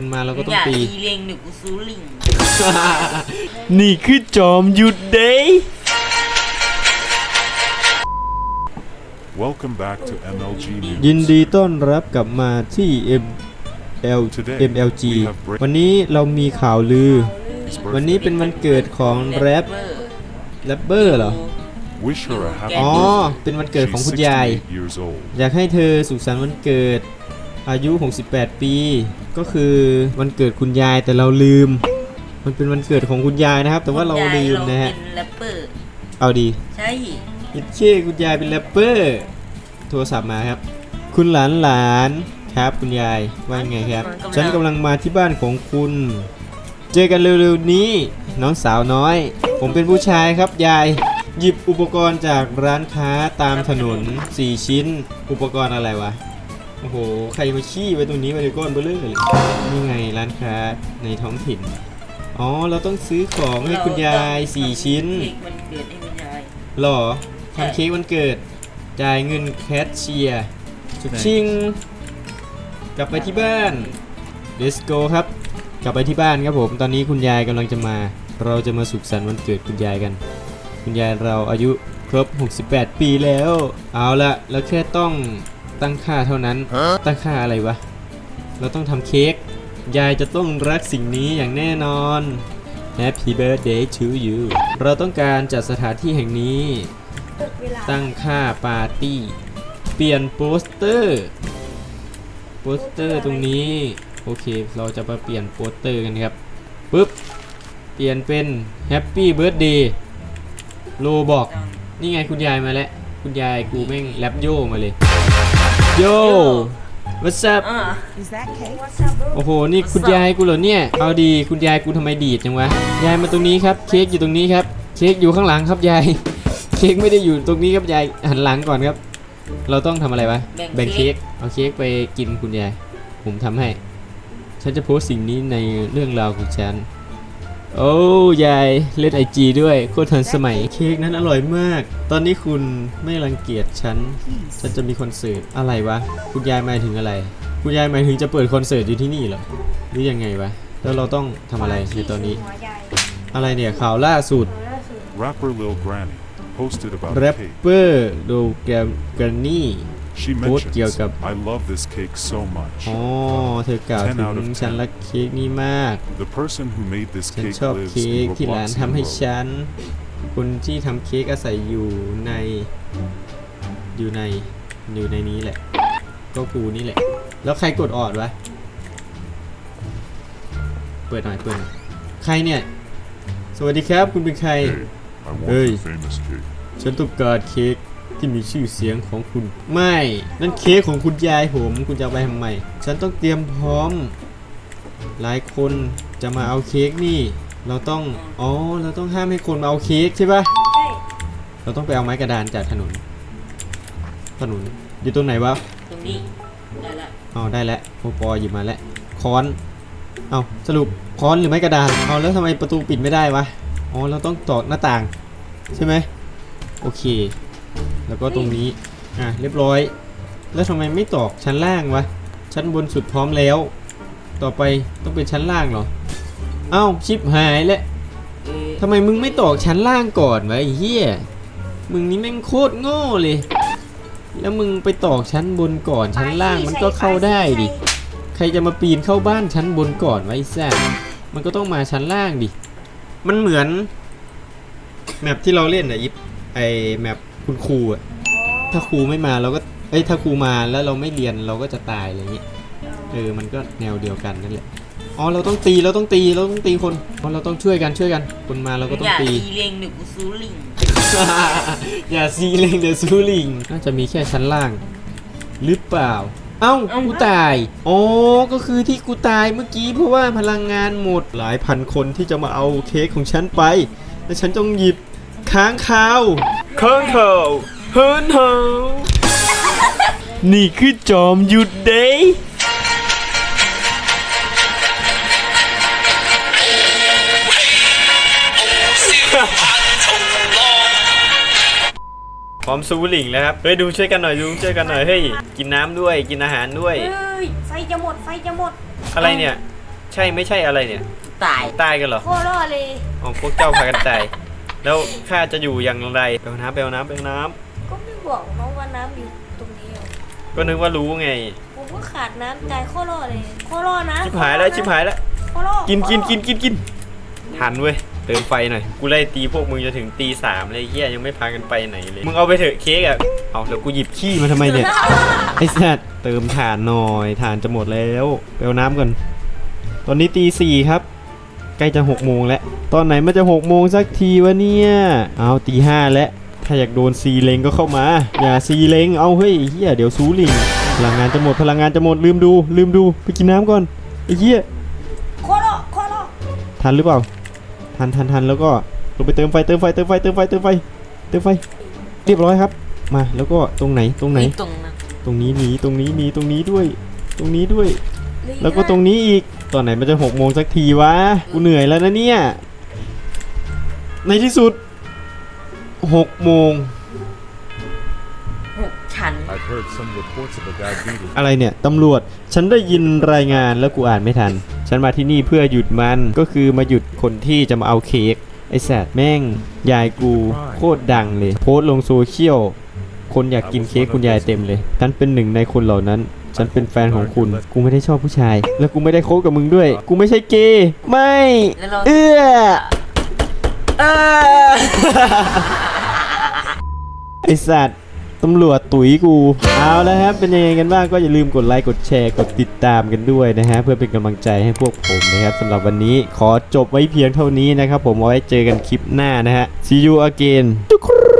คุณมาเราก็ต้อองย่าตี ตีเลียงหนึ่งกูซูลิงนี่คือจอมหยุดเด้ Welcome back to MLG News. ยินดีต้อนรับกลับมาที่ ML Today, MLG we have break- วันนี้เรามีข่าวลือ His วัน birthday. นี้เป็นวันเกิดของแรปแรปเปอร์เหรอ Wish her a happy อ๋อ birthday. เป็นวันเกิดของ She's คุณยาย 68 years old. อยากให้เธอสุขสันต์วันเกิด อายุ 68 ปี ก็คือวันเกิดคุณยายแต่เราลืม มันเป็นวันเกิดของคุณยายนะครับ แต่ว่าเราลืมนะฮะเราเป็นแรปเปอร์เอาดีใช่อิเช่คุณยายเป็นแรปเปอร์โทรศัพท์มาครับ คุณหลานหลานครับคุณยายว่าไงครับ ฉันกำลังมาที่บ้านของคุณ เจอกันเร็วๆนี้ น้องสาวน้อย ผมเป็นผู้ชายครับยาย หยิบอุปกรณ์จากร้านค้าตามถนน 4 ชิ้น อุปกรณ์อะไรวะ โอ้โห ใครมาขี้ไว้ตรงนี้มาเลยก้อนเบลเลอร์เลยนี่ไงร้านค้าในท้องถิ่น อ๋อ เราต้องซื้อของให้คุณยาย4ชิ้นเค้กวันเกิดให้คุณยายหรอทำเค้กวันเกิด จ่ายเงินแคชเชียร์ชุดชิง กลับไปที่บ้าน let's go ครับ กลับไปที่บ้านครับผม ตอนนี้คุณยายกำลังจะมา เราจะมาสุขสันต์วันเกิดคุณยายกัน คุณยายเราอายุครบ 68 ปีแล้ว เอาละแล้วแค่ต้อง ตั้งค่าเท่านั้น ตั้งค่าอะไรวะ เราต้องทำเค้ก ยายจะต้องรักสิ่งนี้อย่างแน่นอน Happy birthday to you เราต้องการจัดสถานที่แห่งนี้ ตั้งค่าปาร์ตี้ เปลี่ยนโปสเตอร์ โปสเตอร์ตรงนี้ โอเค เราจะมาเปลี่ยนโปสเตอร์กันครับ ปึ๊บ เปลี่ยนเป็น Happy Birthday โลบอก นี่ไงคุณยายมาแล้ว คุณยายกูแม่งแรปโยมาเลย โย What's up อ่า Is that cake? โอ้โห นี่คุณยายกูเหรอเนี่ย เอาดี คุณยายกูทำไมดีดจังวะ ยายมาตรงนี้ครับ เค้กอยู่ตรงนี้ครับ เค้กอยู่ข้างหลังครับยาย เค้กไม่ได้อยู่ตรงนี้ครับยาย หันหลังก่อนครับ เราต้องทำอะไรวะ แบ่งเค้ก เอาเค้กไปกินคุณยาย ผมทำให้ ฉันจะโพสต์สิ่งนี้ในเรื่องราวของฉัน โอ้ยายเล่นไอจีด้วยโคตรทันสมัยเค้กนั้นอร่อยมาก ตอนนี้คุณไม่รังเกียจฉัน ฉันจะมีคอนเสิร์ตอะไรวะ คุณยายหมายถึงอะไร คุณยายหมายถึงจะเปิดคอนเสิร์ตอยู่ที่นี่เหรอ หรือยังไงวะ แล้วเราต้องทำอะไรในตอนนี้ อะไรเนี่ยข่าวล่าสุด Rapper Lil Granny posted about แร the ป cake. เปอร์โดแกรแกรนี่ She Post mentions, เกี่ยวกับ I love this cake so much. อ๋อเธอกล่าว10ถึ out ง of ฉัน10รักเค้กนี้มาก The person who made this ฉัน cake ชอบ lives เค้ก in ที่ร้าน Roblox ทำให้ Road. ฉัน คนที่ทำเค้กอาศัยอยู่ใน อยู่ใน อยู่ในนี้แหละ ก็กูนี่แหละ แล้วใครกดออดวะ เปิดหน่อย เปิดหน่อย ใครเนี่ย สวัสดีครับ คุณเป็นใคร Hey, I want Hey. the famous cake. ฉันต้องการเค้ก ที่มีชื่อเสียงของคุณ ไม่ นั่นเค้กของคุณยายผมคุณจะเอาไปทำไมฉันต้องเตรียมพร้อม หลายคนจะมาเอาเค้กนี่ เราต้องอ๋อเราต้องห้ามให้คนมาเอาเค้กใช่ปะเราต้องไปเอาไม้กระดานจากถนน ถนนอยู่ตรงไหนวะตรงนี้ได้ละเอาได้แล้วโอปอหยิบมาแล้วค้อนเอาสรุปค้อนหรือไม้กระดานเอาแล้วทำไมประตูปิดไม่ได้วะอ๋อเราต้องตอกหน้าต่าง ใช่ไหมโอเค แล้วก็ตรงนี้ อะเรียบร้อย แล้วทำไมไม่ตอกชั้นล่างวะ ชั้นบนสุดพร้อมแล้ว ต่อไปต้องเป็นชั้นล่างเหรอ เอ้าชิปหายแล้วทำไมมึงไม่ตอกชั้นล่างก่อนวะไอ้เหี้ย มึงนี่แม่งโคตรโง่เลย แล้วมึงไปตอกชั้นบนก่อนชั้นล่างมันก็เข้าได้ดิ ใครจะมาปีนเข้าบ้านชั้นบนก่อนไวะไอ้แซ่มันก็ต้องมาชั้นล่างดิ มันเหมือนแมปที่เราเล่นอะยิปไอแมป คุณครูอะถ้าครูไม่มาเราก็เอ้ยถ้าครูมาแล้วเราไม่เรียนเราก็จะตายอะไรเงี้ยเออมันก็แนวเดียวกันนั่นแหละอ๋อเราต้องตีเราต้องตีเราต้องตีคนอ๋อเราต้องช่วยกันช่วยกันคนมาเราก็ต้อองย่าตี ตีเลียงหนึ่งกูซูลิงอย่าซีเลงเดอะซูลิงน่าจะมีแค่ชั้นล่าง หรือเปล่า เอ้ากูตายอ๋อก็คือที่กูตายเมื่อกี้เพราะว่าพลังงานหมดหลายพันคนที่จะมาเอาเค้กของฉันไป และฉันต้องหยิบค้างคาว ค้างคาวเฮิร์นเฮานี่คือจอมหยุดเดย์พร้อมซูลิงแล้วครับ เฮ้ยดูช่วยกันหน่อยดูช่วยกันหน่อย เฮ้ย กินน้ำด้วยกินอาหารด้วย เฮ้ยไฟจะหมดไฟจะหมดอะไรเนี่ยช่ไม่ใช่อะไรเนี่ย ตาย ตายกันเหรอ โคตรรอดเลยอ๋อพวกเจ้าพากันตาย แล้วข้าจะอยู่อย่างไรไปเอาน้ำไปเอาน้ำไปเอาน้ก็ไม่บอกน้องว่าน้ำอยู่ตรงนี้อะำก็นึกว่ารู้ไง ผมก็ขาดน้ำใจโคตรรอดเลยโคตรรอดนะชิบหายแล้วชิบหายแล้วโคตรรอดกินกินกินกินกินทันเว้ยเติมไฟหน่อย กูไล่ตีพวกมึงจนถึงตีสามเลยไอ้เฮียยังไม่พากันไปไหนเลย มึงเอาไปเถอะเค้กอะเอาแล้วกูหยิบขี้มาทำไมเนี่ย ไอ้สัตว์เติมถ่านหน่อยถ่านจะหมดแล้วไปเอาน้ำก่อน ตอนนี้ตีสี่ครับ ใกล้จะหกโมงแล้ว ตอนไหนมันจะหกโมงสักทีวะเนี่ย เอาตีห้าแล้ว ถ้าอยากโดนซีเลงก็เข้ามา อย่าซีเลงเอาเฮ้ยไอ้เฮียเดี๋ยวซูลิงพลังงานจะหมดพลังงานจะหมดลืมดูลืมดูไปกินน้ำก่อนไอ้เฮียโคตรรอดโคตรรอดทันหรือเปล่า ทันทันทันแล้วก็ลงไปเติมไฟเติมไฟเติมไฟเติมไฟเติมไฟเติมไฟเรียบร้อยครับ มาแล้วก็ตรงไหนตรงไหน ตรงนั้นตรงนี้มีตรงนี้มีตรงนี้ด้วย ตรงนี้ด้วยเหออีแล้วก็ตรงนี้อีก ตอนไหนมันจะหกโมงสักทีวะ กูเหนื่อยแล้วนะเนี่ย ในที่สุดหกโมง หกชั้น I've heard some reports of a guy beating อะไรเนี่ย ตำรวจ ฉันได้ยินรายงานแล้วกูอ่านไม่ทัน ฉันมาที่นี่เพื่อหยุดมัน ก็คือมาหยุดคนที่จะมาเอาเค้ก ไอ้แสบแม่ง ยายกูโคตรดังเลย โพสต์ลงโซเชียล คนอยากกินเค้กคุณยายเต็มเลยฉันเป็นหนึ่งในคนเหล่านั้น ฉันเป็นแฟนของคุณ กูไม่ได้ชอบผู้ชาย แล้วกูไม่ได้คบกับมึงด้วย กูไม่ใช่เกย์ไม่ แล้วเราเอื้อเออไอสัตว์ตำรวจตุ๋ยกูเอาแล้วครับเป็นยังไงกันบ้างก็อย่าลืมกดไลค์กดแชร์กดติดตามกันด้วยนะฮะเพื่อเป็นกำลังใจให้พวกผมนะครับสำหรับวันนี้ขอจบไว้เพียงเท่านี้นะครับผมเอาไว้เจอกันคลิปหน้านะฮะ see you again ทุกคน